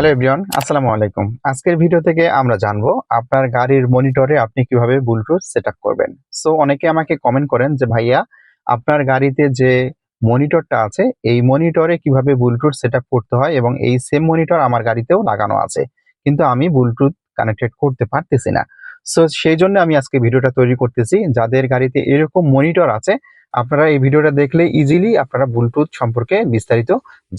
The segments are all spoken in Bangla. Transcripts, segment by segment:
হ্যালো এভরিওয়ান, আসসালামু আলাইকুম। আজকের ভিডিও থেকে আমরা জানব আপনার গাড়ির মনিটরে আপনি কীভাবে ব্লুটুথ সেট করবেন। সো অনেকে আমাকে কমেন্ট করেন যে, ভাইয়া, আপনার গাড়িতে যে মনিটরটা আছে, এই মনিটরে কীভাবে ব্লুটুথ সেট করতে হয় এবং এই সেম মনিটর আমার গাড়িতেও লাগানো আছে, কিন্তু আমি ব্লুটুথ কানেক্টেড করতে পারতেছি না। সো সেই জন্য আমি আজকে ভিডিওটা তৈরি করতেছি। যাদের গাড়িতে এরকম মনিটর আছে আপনারা এই ভিডিওটা দেখলে ইজিলি আপনারা ব্লুটুথ সম্পর্কে বিস্তারিত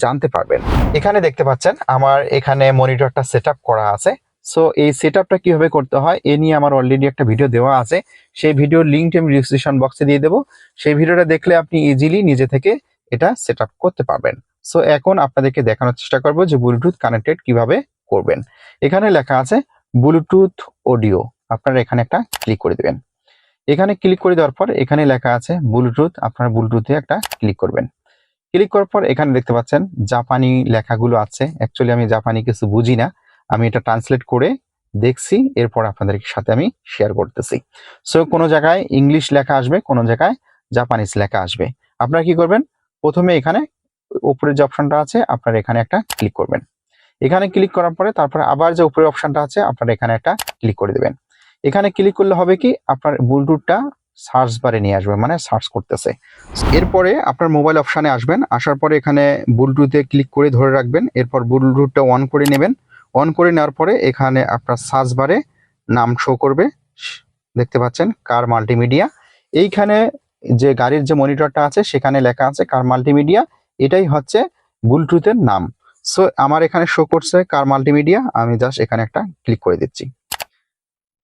জানতে পারবেন। এখানে দেখতে পাচ্ছেন, আমার এখানে মনিটরটা সেট করা আছে। সো এই সেট আপটা কীভাবে করতে হয়, এ নিয়ে আমার অলরেডি একটা ভিডিও দেওয়া আছে। সেই ভিডিওর লিঙ্কটি আমি ডিসক্রিপশন বক্সে দিয়ে দেবো। সেই ভিডিওটা দেখলে আপনি ইজিলি নিজে থেকে এটা সেট করতে পারবেন। সো এখন আপনাদেরকে দেখানোর চেষ্টা করব যে ব্লুটুথ কানেক্টেড কীভাবে করবেন। এখানে লেখা আছে ব্লুটুথ অডিও আপনারা এখানে একটা ক্লিক করে দেবেন। এখানে ক্লিক করে দেওয়ার পর এখানে লেখা আছে ব্লুটুথ আপনারা ব্লুটুথে একটা ক্লিক করবেন। ক্লিক করার পর এখানে দেখতে পাচ্ছেন জাপানি লেখাগুলো আছে। অ্যাকচুয়ালি আমি জাপানি কিছু বুঝি না। আমি এটা ট্রান্সলেট করে দেখছি, এরপর আপনাদের সাথে আমি শেয়ার করতেছি। সো কোনো জায়গায় ইংলিশ লেখা আসবে, কোনো জায়গায় জাপানিজ লেখা আসবে। আপনারা কি করবেন? প্রথমে এখানে উপরে যে অপশনটা আছে, আপনারা এখানে একটা ক্লিক করবেন। এখানে ক্লিক করার পরে তারপরে আবার যে উপরে অপশনটা আছে, আপনারা এখানে একটা ক্লিক করে দেবেন। এখানে ক্লিক করলে হবে কি? আপনার ব্লুটুথটা সার্চ বারে নিয়ে আসবে মানে সার্চ করতেছে। এরপরে আপনার মোবাইল অপশানে আসবেন, আসার পরে এখানে ব্লুটুথে ক্লিক করে ধরে রাখবেন, এরপর ব্লুটুথটা অন করে নেবেন। অন করে নেওয়ার পরে এখানে আপনার সার্চ বারে নাম শো করবে, দেখতে পাচ্ছেন কার মাল্টিমিডিয়া এইখানে যে গাড়ির যে মনিটরটা আছে, সেখানে লেখা আছে কার মাল্টিমিডিয়া এটাই হচ্ছে ব্লুটুথের নাম। সো আমার এখানে শো করছে কার মাল্টিমিডিয়া আমি জাস্ট এখানে একটা ক্লিক করে দিচ্ছি।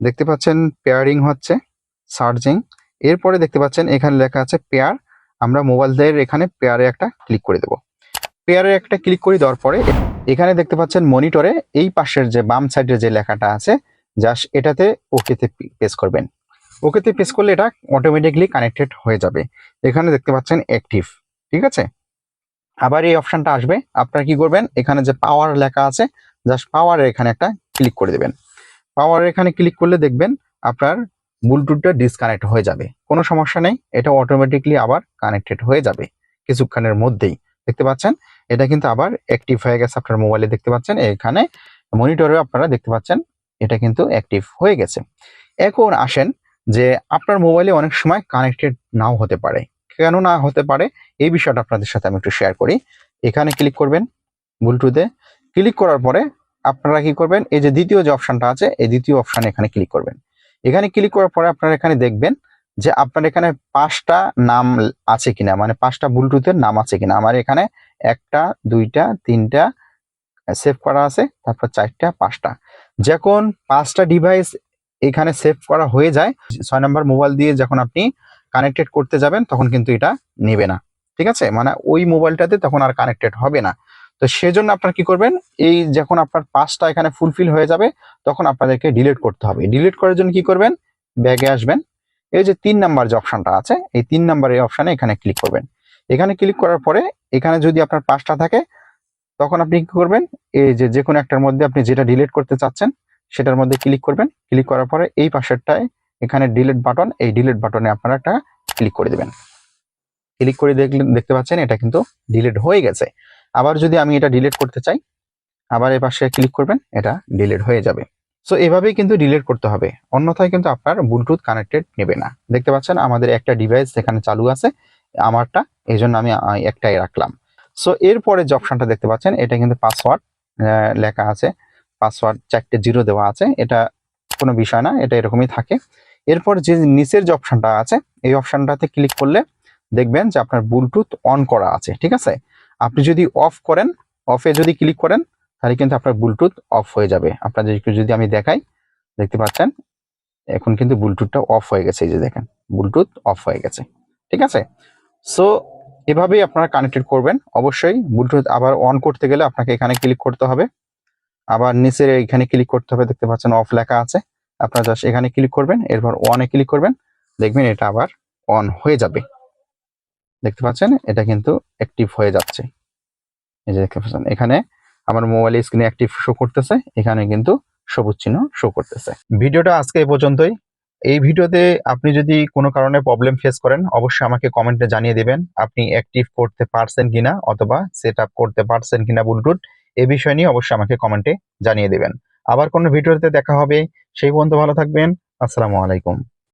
দেখতে পাচ্ছেন পেয়ারিং হচ্ছে সার্জিং এরপরে দেখতে পাচ্ছেন এখানে লেখা আছে পেয়ার আমরা মোবাইলদের এখানে পেয়ারে একটা ক্লিক করে দেব। পেয়ারে একটা ক্লিক করে দেওয়ার পরে এখানে দেখতে পাচ্ছেন মনিটরে এই পাশের যে বাম সাইডে যে লেখাটা আছে জাস্ট এটাতে ওকেতে প্রেস করবেন। ওকেতে প্রেস করলে এটা অটোমেটিকলি কানেক্টেড হয়ে যাবে। এখানে দেখতে পাচ্ছেন অ্যাক্টিভ ঠিক আছে? আবার এই অপশনটা আসবে। আপনারা কি করবেন? এখানে যে পাওয়ার লেখা আছে জাস্ট পাওয়ারে এখানে একটা ক্লিক করে দেবেন। পাওয়ার এখানে ক্লিক করলে দেখবেন আপনার ব্লুটুথটা ডিসকানেক্ট হয়ে যাবে। কোনো সমস্যা নেই, এটা অটোমেটিকলি আবার কানেক্টেড হয়ে যাবে কিছুক্ষণের মধ্যেই। দেখতে পাচ্ছেন? এটা কিন্তু আবার অ্যাক্টিভ হয়ে গেছে আপনার মোবাইলে দেখতে পাচ্ছেন? এখানে মনিটরে আপনারা দেখতে পাচ্ছেন, এটা কিন্তু অ্যাক্টিভ হয়ে গেছে। এখন আসেন যে আপনার মোবাইলে অনেক সময় কানেক্টেড নাও হতে পারে। কেন না হতে পারে? এই বিষয়টা আপনাদের সাথে আমি একটু শেয়ার করি। এখানে ক্লিক করবেন ব্লুটুথে ক্লিক করার পরে আপনারা কি করবেন? এই যে দ্বিতীয় যে অপশনটা আছে, এই দ্বিতীয় অপশনে এখানে ক্লিক করবেন। এখানে ক্লিক করার পরে আপনারা এখানে দেখবেন যে আপনার এখানে পাঁচটা নাম আছে কিনা মানে পাঁচটা ব্লুটুথের নাম আছে কিনা। আমার এখানে একটা, দুইটা, তিনটা সেভ করা আছে, তারপর চারটা, পাঁচটা। যখন পাঁচটা ডিভাইস এখানে সেভ করা হয়ে যায়, ছয় নম্বর মোবাইল দিয়ে যখন আপনি কানেক্টেড করতে যাবেন, তখন কিন্তু এটা নেবে না। ঠিক আছে? মানে ওই মোবাইলটাতে তখন আর কানেক্টেড হবে না। তো সেজন্য আপনার কি করবেন, এই যখন আপনার পাসটা এখানে ফুলফিল হয়ে যাবে, তখন আপনাদেরকে ডিলিট করতে হবে। ডিলিট করার জন্য কি করবেন ব্যাগে আসবেন। এই যে তিন নাম্বার যে অপশনটা আছে, এই তিন নাম্বার এই অপশানে এখানে ক্লিক করবেন। এখানে ক্লিক করার পরে, এখানে যদি আপনার পাসটা থাকে, তখন আপনি কি করবেন, এই যে যে কোনো একটার মধ্যে আপনি যেটা ডিলিট করতে চাচ্ছেন, সেটার মধ্যে ক্লিক করবেন। ক্লিক করার পরে এই পাশেরটায় এখানে ডিলিট বাটন এই ডিলিট বাটনে আপনারা একটা ক্লিক করে দেবেন। ক্লিক করে দেখলে দেখতে পাচ্ছেন, এটা কিন্তু ডিলিট হয়ে গেছে। আবার যদি আমি এটা ডিলিট করতে চাই, আবার এই পাশে ক্লিক করবেন, এটা ডিলিট হয়ে যাবে। সো এভাবেই কিন্তু ডিলিট করতে হবে। অন্যথায় কিন্তু আপনার ব্লুটুথ কানেক্টেড নেবে না। দেখতে পাচ্ছেন, আমাদের একটা ডিভাইস এখানে চালু আছে, আমারটা এই জন্য আমি একটাই রাখলাম। সো এরপরে যে অপশনটা দেখতে পাচ্ছেন, এটা কিন্তু পাসওয়ার্ড লেখা আছে। পাসওয়ার্ড চারটে জিরো দেওয়া আছে। এটা কোনো বিষয় না, এটা এরকমই থাকে। এরপর যে নিচের যে অপশনটা আছে, এই অপশনটাতে ক্লিক করলে দেখবেন যে আপনার ব্লুটুথ অন করা আছে, ঠিক আছে? আপনি যদি অফ করেন অফে যদি ক্লিক করেন, তাহলে কিন্তু আপনার ব্লুটুথ অফ হয়ে যাবে। আপনাদেরকে যদি আমি দেখাই, দেখতে পাচ্ছেন? এখন কিন্তু ব্লুটুথটা অফ হয়ে গেছে, এই যে দেখেন ব্লুটুথ অফ হয়ে গেছে। ঠিক আছে? সো এভাবেই আপনারা কানেক্টেড করবেন। অবশ্যই ব্লুটুথ আবার অন করতে গেলে আপনাকে এখানে ক্লিক করতে হবে। আবার নিচের এখানে ক্লিক করতে হবে, দেখতে পাচ্ছেন অফ লেখা আছে। আপনারা জাস্ট এখানে ক্লিক করবেন, এরপর অনে ক্লিক করবেন। দেখবেন এটা আবার অন হয়ে যাবে। দেখতে পাচ্ছেন? এটা কিন্তু অ্যাক্টিভ হয়ে যাচ্ছে। এই যে দেখতে পাচ্ছেন, এখানে আমার মোবাইল স্ক্রিনে অ্যাক্টিভ শো করতেছে, এখানে কিন্তু সবুজ চিহ্ন শো করতেছে। ভিডিওটা আজকে এই পর্যন্তই। এই ভিডিওতে আপনি যদি কোনো কারণে প্রবলেম ফেস করেন, অবশ্যই আমাকে কমেন্টে জানিয়ে দিবেন, আপনি অ্যাক্টিভ করতে পারছেন কিনা অথবা সেট আপ করতে পারছেন কিনা ব্লুটুথ এ বিষয় নিয়ে অবশ্যই আমাকে কমেন্টে জানিয়ে দেবেন। আবার কোনো ভিডিওতে দেখা হবে, সেই পর্যন্ত ভালো থাকবেন, আসসালামু আলাইকুম।